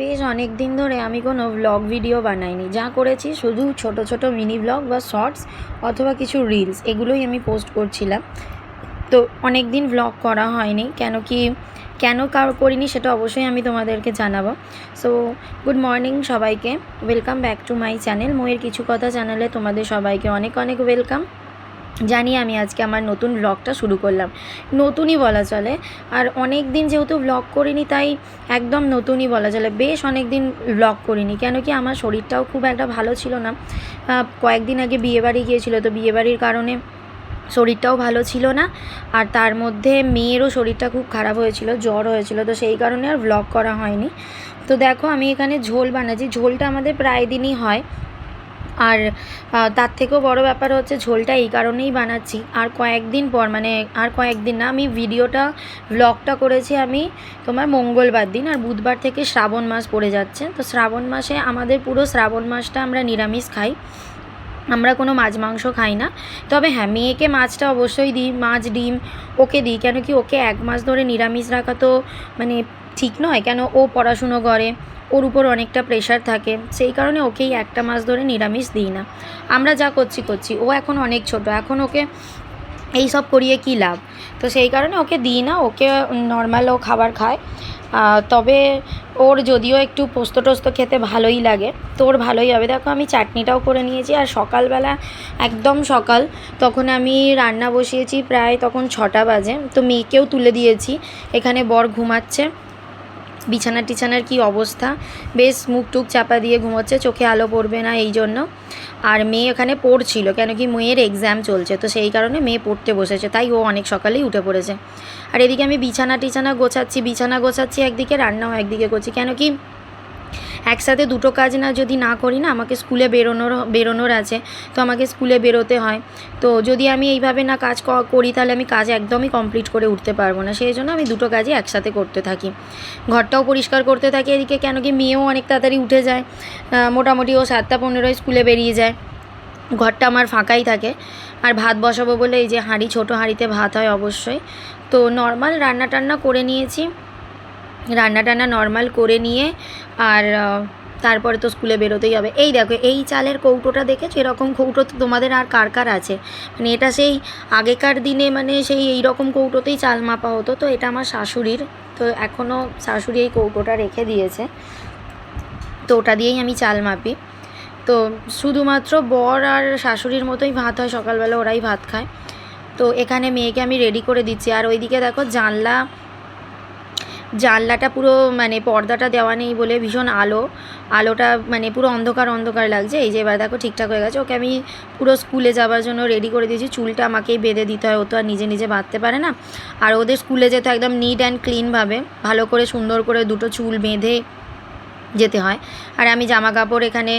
বেশ অনেক দিন ধরে আমি কোনো ভ্লগ ভিডিও বানাইনি। যা করেছি শুধু ছোট ছোট মিনি ভ্লগ বা শর্টস অথবা কিছু রিলস এগুলোই আমি পোস্ট করছিলাম। তো অনেক দিন ভ্লগ করা হয়নি, কেন কি, কেন কার করিনি সেটা অবশ্যই আমি তোমাদেরকে জানাব। সো গুড মর্নিং সবাইকে। Welcome back to my channel ময়ের কিছু কথা চ্যানেলে তোমাদের সবাইকে অনেক অনেক ওয়েলকাম জানি আমি আজকে আমার নতুন ব্লগটা শুরু করলাম। নতুনই বলা চলে। আর অনেক দিন যেহেতু ব্লগ করিনি, তাই একদম নতুনই বলা চলে। বেশ অনেক দিন ব্লগ করিনি, কেন কি আমার শরীরটাও খুব একটা ভালো ছিল না। কয়েকদিন আগে বিয়েবাড়ি গিয়েছিল, তো বিয়েবাড়ির কারণে শরীরটাও ভালো ছিল না। আর তার মধ্যে মেয়েরও শরীরটা খুব খারাপ হয়েছিল, জ্বর হয়েছিল, তো সেই কারণে আর ব্লগ করা হয়নি। তো দেখো, আমি এখানে ঝোল বানাচ্ছি। ঝোলটা আমাদের প্রায় দিনই হয়। আর তার থেকেও বড় ব্যাপার হচ্ছে ঝোলটা এই কারণেই বানাচ্ছি। আর কয়েকদিন পর মানে আর কয়েকদিন না, আমি ভিডিওটা ব্লগটা করেছি আমি তোমার মঙ্গলবার দিন, আর বুধবার থেকে শ্রাবণ মাস পড়ে যাচ্ছে। তো শ্রাবণ মাসে আমাদের পুরো শ্রাবণ মাসটা আমরা নিরামিষ খাই। আমরা কোনো মাছ মাংস খাই না। তবে হ্যাঁ মেয়েকে মাছটা অবশ্যই দিই, মাছ, ডিম ওকে দিই। কেন কি ওকে এক মাস ধরে নিরামিষ রাখা তো মানে ঠিক নয়। কেন ও পড়াশুনো করে ওর উপর অনেকটা প্রেশার থাকে, সেই কারণে ওকেই একটা মাস ধরে নিরামিষ দিই না। আমরা যা করছি করছি। ও এখন অনেক ছোট, এখন ওকে এই সব করিয়ে কী লাভ? তো সেই কারণে ওকে দিই না, ওকে নর্মাল ও খাবার খায়। তবে ওর যদিও একটু পোস্ত টোস্ত খেতে ভালোই লাগে, তো ওর ভালোই হবে। দেখো, আমি চাটনিটাও করে নিয়েছি, আর সকালবেলা, একদম সকাল, তখন আমি রান্না বসিয়েছি প্রায় তখন ছটা বাজে। তো মেয়েকেও তুলে দিয়েছি, এখানে বর ঘুমাচ্ছে। বিছানা টিছানার কি অবস্থা? বেশ মুখ টুক চাপা দিয়ে ঘুমোচ্ছে, চোখে আলো পড়বে না এই জন্য। আর মেয়ে এখানে পড়ছিল, কেন কি মেয়ের এক্সাম চলছে, তো সেই কারণে মেয়ে পড়তে বসেছে, তাই ও অনেক সকালেই উঠে পড়েছে। আর এদিকে আমি বিছানা টিছানা গোছাচ্ছি, বিছানা গোছাচ্ছি, একদিকে রান্নাও একদিকে করছি, কেন কি একসাথে দুটো কাজ না যদি না করি না, আমাকে স্কুলে বেরোনোর বেরোনোর আছে, তো আমাকে স্কুলে বেরোতে হয়। তো যদি আমি এইভাবে না কাজ করি, তাহলে আমি কাজ একদমই কমপ্লিট করে উঠতে পারব না। সেই জন্য আমি দুটো কাজই একসাথে করতে থাকি। ঘরটাও পরিষ্কার করতে থাকি, এদিকে কেন কি মেয়েও অনেক তাড়াতাড়ি উঠে যায় মোটামুটি ও সাতটা পনেরোয় স্কুলে বেরিয়ে যায়। ঘরটা আমার ফাঁকাই থাকে। আর ভাত বসাবো বলে এই যে হাঁড়ি, ছোটো হাঁড়িতে ভাত হয় অবশ্যই। তো নর্মাল রান্না টান্না করে নিয়েছি। রান্না টান্না নর্মাল করে নিয়ে আর তারপরে তো স্কুলে বেরোতেই হবে। এই দেখো, এই চালের কৌটোটা দেখেছ? এরকম কৌটো তো তোমাদের আর কার কার আছে? মানে এটা সেই আগেকার দিনে মানে সেই এই রকম কৌটোতেই চাল মাপা হতো। তো এটা আমার শাশুড়ির। তো এখনও শাশুড়ি এই কৌটোটা রেখে দিয়েছে। তো ওটা দিয়েই আমি চাল মাপি। তো শুধুমাত্র বর আর শাশুড়ির মতোই ভাত হয়। সকালবেলা ওরাই ভাত খায়। তো এখানে মেয়েকে আমি রেডি করে দিচ্ছি। আর ওইদিকে দেখো জানলা জানলাটা পুরো মানে পর্দাটা দেওয়া নেই বলে ভীষণ আলো। আলোটা মানে পুরো অন্ধকার অন্ধকার লাগছে। এই যে এবার দেখো ঠিকঠাক হয়ে গেছে। ওকে আমি পুরো স্কুলে যাওয়ার জন্য রেডি করে দিয়েছি। চুলটা আমাকেই বেঁধে দিতে হয়। ও তো আর নিজে নিজে বাঁধতে পারে না। আর ওদের স্কুলে যেতে একদম নিট অ্যান্ড ক্লিনভাবে ভালো করে সুন্দর করে দুটো চুল বেঁধে যেতে হয়। আর আমি জামা কাপড় এখানে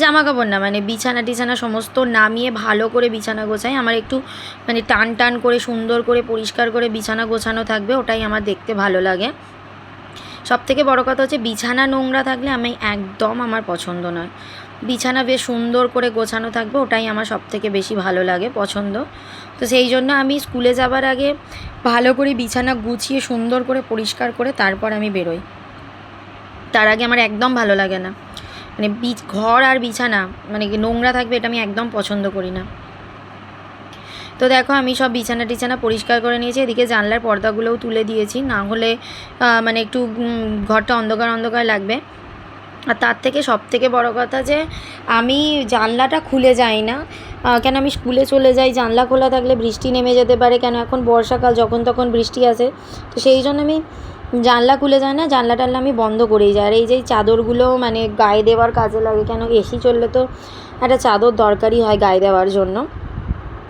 জামা কাপড় না মানে বিছানা টিছানা সমস্ত নামিয়ে ভালো করে বিছানা গোছাই। আমার একটু মানে টান টান করে সুন্দর করে পরিষ্কার করে বিছানা গোছানো থাকবে, ওটাই আমার দেখতে ভালো লাগে। সব থেকে বড়ো কথা হচ্ছে বিছানা নোংরা থাকলে আমি একদম আমার পছন্দ নয়। বিছানা বেশ সুন্দর করে গোছানো থাকবে, ওটাই আমার সব থেকে বেশি ভালো লাগে, পছন্দ। তো সেই জন্য আমি স্কুলে যাবার আগে ভালো করে বিছানা গুছিয়ে সুন্দর করে পরিষ্কার করে তারপর আমি বেরোই। তার আগে আমার একদম ভালো লাগে না। মানে বিছ ঘর আর বিছানা মানে নোংরা থাকবে এটা আমি একদম পছন্দ করি না। তো দেখো আমি সব বিছানা টিছানা পরিষ্কার করে নিয়েছি, এদিকে জানলার পর্দাগুলোও তুলে দিয়েছি, না হলে মানে একটু ঘরটা অন্ধকার অন্ধকার লাগবে। আর তার থেকে সব থেকে বড় কথা যে, আমি জানলাটা খুলে যাই না। কেন আমি স্কুলে চলে যাই, জানলা খোলা থাকলে বৃষ্টি নেমে যেতে পারে, কেন এখন বর্ষাকাল, যখন তখন বৃষ্টি আসে। তো সেই জন্য আমি জানলা খুলে যায় না, জানলা টানলা আমি বন্ধ করেই যাই। আর এই যে চাদরগুলো মানে গায়ে দেওয়ার কাজে লাগে কেন? এসি চললে তো একটা চাদর দরকারই হয় গায়ে দেওয়ার জন্য।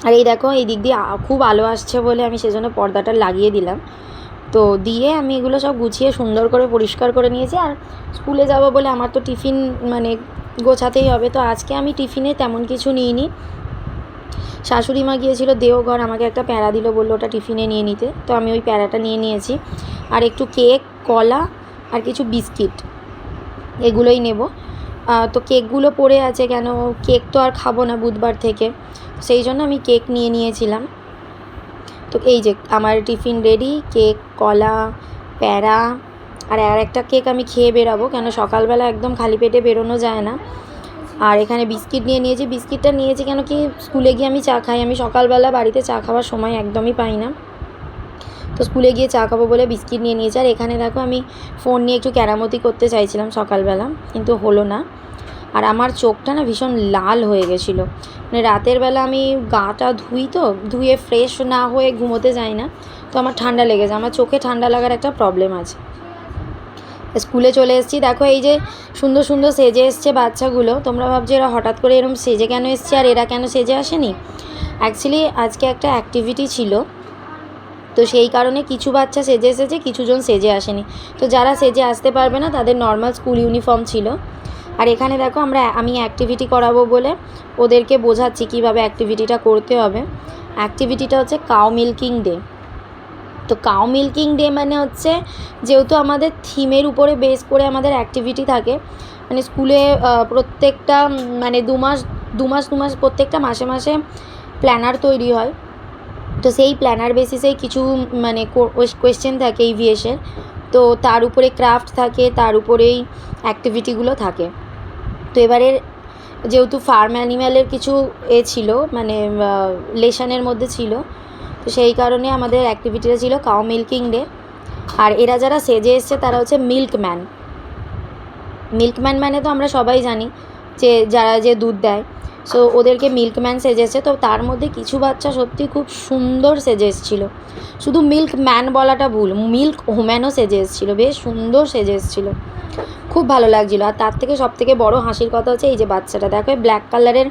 আর এই দেখো, এই দিক দিয়ে খুব আলো আসছে বলে আমি সেজন্য পর্দাটা লাগিয়ে দিলাম। তো দিয়ে আমি এগুলো সব গুছিয়ে সুন্দর করে পরিষ্কার করে নিয়েছি। আর স্কুলে যাব বলে আমার তো টিফিন মানে গোছাতেই হবে। তো আজকে আমি টিফিনে তেমন কিছু নিইনি। শাশুড়ি মা গিয়েছিল দেওঘর আমাকে একটা প্যারা দিল, বলল ওটা টিফিনে নিয়ে নিতে। তো আমি ওই প্যারাটা নিয়ে নিয়েছি। আর একটু কেক, কলা আর কিছু বিস্কিট, এগুলোই নেব। তো কেকগুলো পড়ে আছে কেন? কেক তো আর খাব না বুধবার থেকে। সেই জন্য আমি কেক নিয়ে নিয়েছিলাম। তো এই যে, আমার টিফিন রেডি, কেক, কলা, প্যারা, আর আর একটা কেক আমি খেয়ে বেরাবো, কেন সকালবেলা একদম খালি পেটে বেরোনো যায় না। আর এখানে বিস্কিট নিয়ে নিয়েছি। বিস্কিটটা নিয়েছি কেন কি স্কুলে গিয়ে আমি চা খাই। আমি সকালবেলা বাড়িতে চা খাওয়ার সময় একদমই পাই না। তো স্কুলে গিয়ে চা খাব বলে বিস্কিট নিয়ে নিয়েছি। আর এখানে দেখো আমি ফোন নিয়ে একটু ক্যারামতি করতে চাইছিলাম সকালবেলা, কিন্তু হলো না। আর আমার চোখটা না ভীষণ লাল হয়ে গেছিল। মানে রাতের বেলা আমি গাটা ধুই তো, ধুয়ে ফ্রেশ না হয়ে ঘুমোতে যাই না, তো আমার ঠান্ডা লেগে যায়। আমার চোখে ঠান্ডা লাগার একটা প্রবলেম আছে। স্কুলে চলে এসেছি। দেখো এই যে সুন্দর সুন্দর সেজে এসছে বাচ্চাগুলো। তোমরা ভাবছ এরা হঠাৎ করে এরম সেজে কেন এসছে আর এরা কেন সেজে আসেনি? অ্যাকচুয়ালি আজকে একটা অ্যাক্টিভিটি ছিল। তো সেই কারণে কিছু বাচ্চা সেজে এসেছে, কিছুজন সেজে আসেনি। তো যারা সেজে আসতে পারবে না, তাদের নর্মাল স্কুল ইউনিফর্ম ছিল। আর এখানে দেখো আমরা, আমি অ্যাক্টিভিটি করাবো বলে ওদেরকে বোঝাচ্ছি কীভাবে অ্যাক্টিভিটিটা করতে হবে। অ্যাক্টিভিটিটা হচ্ছে কাউ মিল্কিং ডে তো কাউ মিল্কিং ডে মানে হচ্ছে যেহেতু আমাদের থিমের উপরে বেস করে আমাদের অ্যাক্টিভিটি থাকে মানে স্কুলে প্রত্যেকটা মানে দু মাস দু মাস দু মাস প্রত্যেকটা মাসে মাসে প্ল্যানার তৈরি হয়। তো সেই প্ল্যানার বেসিসেই কিছু মানে কোয়েশ্চেন থাকে ইভিএসের তো তার উপরে ক্রাফট থাকে, তার উপরেই অ্যাক্টিভিটিগুলো থাকে। তো এবারে যেহেতু ফার্ম অ্যানিম্যালের কিছু এ ছিল মানে লেশনের মধ্যে ছিল তো সেই কারণে আমাদের অ্যাক্টিভিটিটা ছিল কাউ মিল্কিং ডে আর এরা যারা সেজে এসছে, তারা হচ্ছে মিল্কম্যান মিল্কম্যান মানে তো আমরা সবাই জানি যে, যারা যে দুধ দেয়। সো ওদেরকে মিল্কম্যান সেজেছে তো তার মধ্যে কিছু বাচ্চা সত্যি খুব সুন্দর সেজে এসেছিল। শুধু মিল্ক ম্যান বলাটা ভুল মিল্ক হোম্যানও সেজে এসেছিল। বেশ সুন্দর সেজে এসেছিল। খুব ভালো লাগছিল। আর তার থেকে সব থেকে বড় হাসির কথা হচ্ছে, এই যে বাচ্চাটা। দেখো ব্ল্যাক কালারের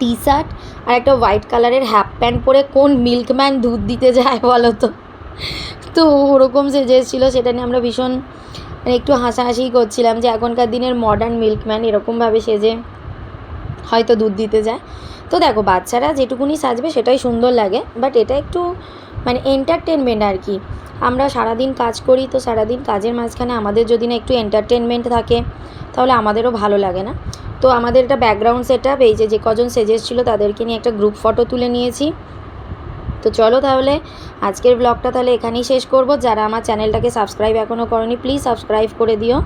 টি শার্ট আর একটা হোয়াইট কালারের হ্যাফ প্যান্ট পরে কোন মিল্কম্যান দুধ দিতে যায় বলো তো? তো ওরকম সেজে এসেছিল সেটা নিয়ে আমরা ভীষণ মানে একটু হাসাহাসি করছিলাম যে এখনকার দিনের মডার্ন মিল্কম্যান এরকমভাবে সেজে হয়তো দুধ দিতে যায়। তো দেখো, বাচ্চারা যেটুকুনি সাজবে সেটাই সুন্দর লাগে বাট এটা একটু মানে এন্টারটেনমেন্ট আর কি। আমরা সারাদিন কাজ করি, তো সারাদিন কাজের মাঝখানে আমাদের যদি না একটু এন্টারটেনমেন্ট থাকে, তাহলে আমাদেরও ভালো লাগে না। তো আমাদের একটা ব্যাকগ্রাউন্ড সেট আপ এই যে যে কজন সেজেস ছিল তাদেরকে নিয়ে একটা গ্রুপ ফটো তুলে নিয়েছি। তো চলো তাহলে, আজকের ব্লগটা তাহলে এখানেই শেষ করব। যারা আমার চ্যানেলটাকে সাবস্ক্রাইব এখনও করনি প্লিজ সাবস্ক্রাইব করে দিও।